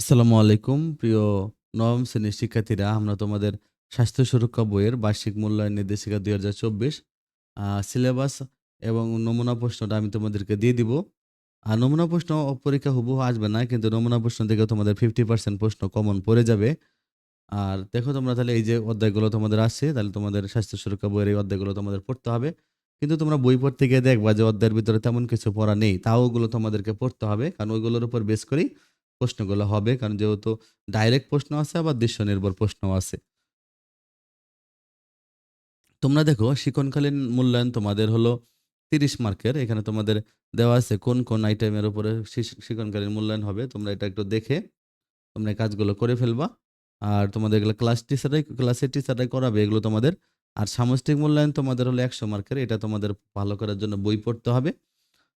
আসসালামু আলাইকুম, প্রিয় নবম শ্রেণির শিক্ষার্থীরা। আমরা তোমাদের স্বাস্থ্য সুরক্ষা বইয়ের বার্ষিক মূল্যায়ন নির্দেশিকা দুই হাজার চব্বিশ সিলেবাস এবং নমুনা প্রশ্নটা আমি তোমাদেরকে দিয়ে দিব। আর নমুনা প্রশ্ন পরীক্ষা হুবহু আসবে না, কিন্তু নমুনা প্রশ্ন থেকে তোমাদের ফিফটি পার্সেন্ট প্রশ্ন কমন পড়ে যাবে। আর দেখো তোমরা তাহলে এই যে অধ্যায়গুলো তোমাদের আসছে, তাহলে তোমাদের স্বাস্থ্য সুরক্ষা বইয়ের এই অধ্যায়গুলো তোমাদের পড়তে হবে। কিন্তু তোমরা বই পড়তে গিয়ে দেখবা যে অধ্যায়ের ভিতরে তেমন কিছু পড়া নেই, তাও ওগুলো তোমাদেরকে পড়তে হবে। কারণ ওইগুলোর উপর বেস করেই প্রশ্নগুলো হবে, কারণ যেহেতু ডাইরেক্ট প্রশ্ন আছে, আবার দৃশ্য নির্ভর প্রশ্ন আছে। তোমরা দেখো শিক্ষণকালীন মূল্যায়ন তোমাদের হলো তিরিশ মার্কের। এখানে তোমাদের দেওয়া আছে কোন কোন আইটেমের উপরে শিক্ষণকালীন মূল্যায়ন হবে। তোমরা এটা একটু দেখে তোমরা কাজগুলো করে ফেলবা। আর তোমাদের এগুলো ক্লাস টিচারাই ক্লাসের টিচাররাই করাবে, এগুলো তোমাদের। আর সামষ্টিক মূল্যায়ন তোমাদের হলো একশো মার্কের। এটা তোমাদের ভালো করার জন্য বই পড়তে হবে।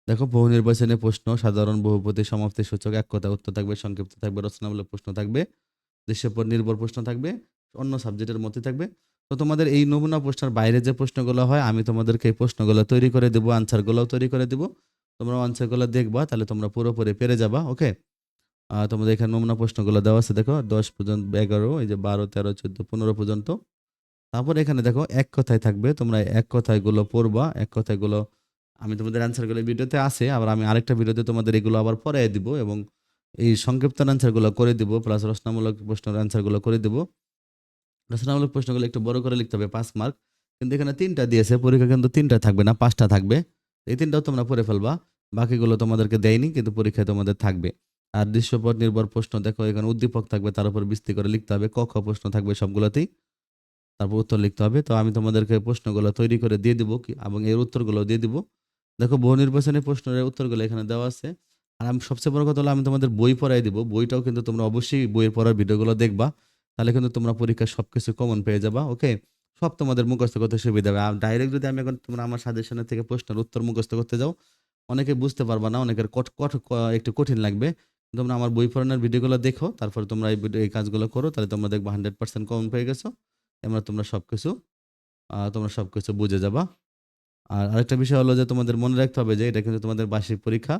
দেখো, বহু নির্বাচনী প্রশ্ন, সাধারণ বহুপতি সমাপ্তি সূচক, এক কথা উত্তর থাকবে, সংক্ষিপ্ত থাকবে, রচনামূলক প্রশ্ন থাকবে, দেশের উপর নির্ভর প্রশ্ন থাকবে, অন্য সাবজেক্টের মধ্যে থাকবে। তো তোমাদের এই নমুনা প্রশ্নের বাইরে যে প্রশ্নগুলো হয়, আমি তোমাদেরকে এই প্রশ্নগুলো তৈরি করে দেবো, আনসারগুলোও তৈরি করে দেবো। তোমরা আনসারগুলো দেখবা, তাহলে তোমরা পুরোপুরি পেরে যাবা, ওকে? তোমাদের এখানে নমুনা প্রশ্নগুলো দেওয়া আছে, দেখো, দশ পর্যন্ত, এগারো, এই যে বারো, তেরো, চোদ্দ, পনেরো পর্যন্ত। তারপর এখানে দেখো, এক কথায় থাকবে, তোমরা এক কথায়গুলো পড়বা, এক কথায়গুলো আমি তোমাদের অ্যান্সারগুলো ভিডিওতে আছে, আবার আমি আরেকটা ভিডিওতে তোমাদের এগুলো আবার পরে দিব এবং এই সংক্ষিপ্ত অ্যান্সারগুলো করে দিব প্লাস রচনামূলক প্রশ্নের অ্যান্সারগুলো করে দিব। রচনামূলক প্রশ্নগুলো একটু বড় করে লিখতে হবে, পাঁচ মার্ক কিন্তু এখানে তিনটা দিয়েছে, পরীক্ষা কিন্তু তিনটা থাকবে না, পাঁচটা থাকবে। এই তিনটাও তোমরা পড়ে ফেলবা, বাকিগুলো তোমাদেরকে দেয়নি, কিন্তু পরীক্ষায় তোমাদের থাকবে। আর দৃশ্যপট নির্ভর প্রশ্ন, দেখো এখানে উদ্দীপক থাকবে, তার উপর বিস্তি করে লিখতে হবে, ক, খ প্রশ্ন থাকবে সবগুলোতেই। তারপর উত্তর লিখতে হবে, তো আমি তোমাদেরকে প্রশ্নগুলো তৈরি করে দিয়ে দিব, এবং এর উত্তরগুলো দিয়ে দিব। দেখো বহু নির্বাচনী প্রশ্নের উত্তরগুলো এখানে দেওয়া আছে। আর আমি সবচেয়ে বড় কথা হলো, আমি তোমাদের বই পড়াই দিব। বইটাও কিন্তু তোমরা অবশ্যই বইয়ের পড়ার ভিডিওগুলো দেখবা। তাহলে কিন্তু তোমরা পরীক্ষায় সব কিছু কমন পেয়ে যাবা ওকে সব তোমাদের মুখস্থ করতে সুবিধা হবে। আর ডাইরেক্ট যদি আমি এখন তোমরা আমার সাজেশনের থেকে প্রশ্নের উত্তর মুখস্থ করতে যাও, অনেকে বুঝতে পারবা না, অনেকের কট কট একটু কঠিন লাগবে। তোমরা আমার বই পড়ানোর ভিডিওগুলো দেখো, তারপর তোমরা এই এই কাজগুলো করো, তাহলে তোমরা দেখবা হান্ড্রেড পার্সেন্ট কমন পেয়ে গেছো। এবার তোমরা সব কিছু তোমরা সব কিছু বুঝে যাবা। আর আরেকটা বিষয় হলো যে তোমাদের মনে রাখতে হবে যে এটা কিন্তু তোমাদের বার্ষিক পরীক্ষা।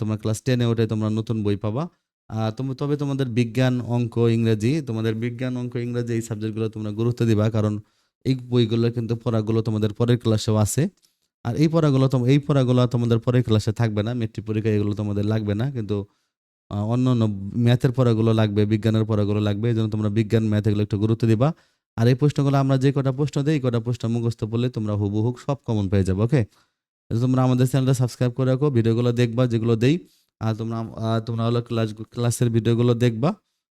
তোমরা ক্লাস টেনে ওঠে তোমরা নতুন বই পাবা। তবে তোমাদের বিজ্ঞান, অঙ্ক, ইংরেজি, তোমাদের বিজ্ঞান, অঙ্ক, ইংরেজি এই সাবজেক্টগুলো তোমরা গুরুত্ব দিবা কারণ এই বইগুলো কিন্তু পড়াগুলো তোমাদের পরের ক্লাসেও আছে। আর এই পড়াগুলো এই পড়াগুলো তোমাদের পরের ক্লাসে থাকবে না মেট্রিক পরীক্ষা এগুলো তোমাদের লাগবে না কিন্তু অন্য অন্য ম্যাথের পড়াগুলো লাগবে, বিজ্ঞানের পড়াগুলো লাগবে, এই জন্য তোমরা বিজ্ঞান ম্যাথ এগুলো একটু গুরুত্ব দিবা। আর এই প্রশ্নগুলো আমরা যে কটা প্রশ্ন দিই কটা প্রশ্ন মুখস্থ পড়লে তোমরা হুবহুক সব কমন পেয়ে যাবে ওকে তোমরা আমাদের চ্যানেলটা সাবস্ক্রাইব করে রাখো, ভিডিওগুলো দেখবা, যেগুলো দেই, আর তোমরা তোমরা হলো ক্লাস ক্লাসের ভিডিওগুলো দেখবা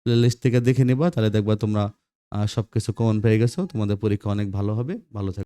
প্লে লিস্ট থেকে দেখে নিবা, তাহলে দেখবা তোমরা সব কিছু কমন পেয়ে গেছো, তোমাদের পরীক্ষা অনেক ভালো হবে, ভালো থাকবে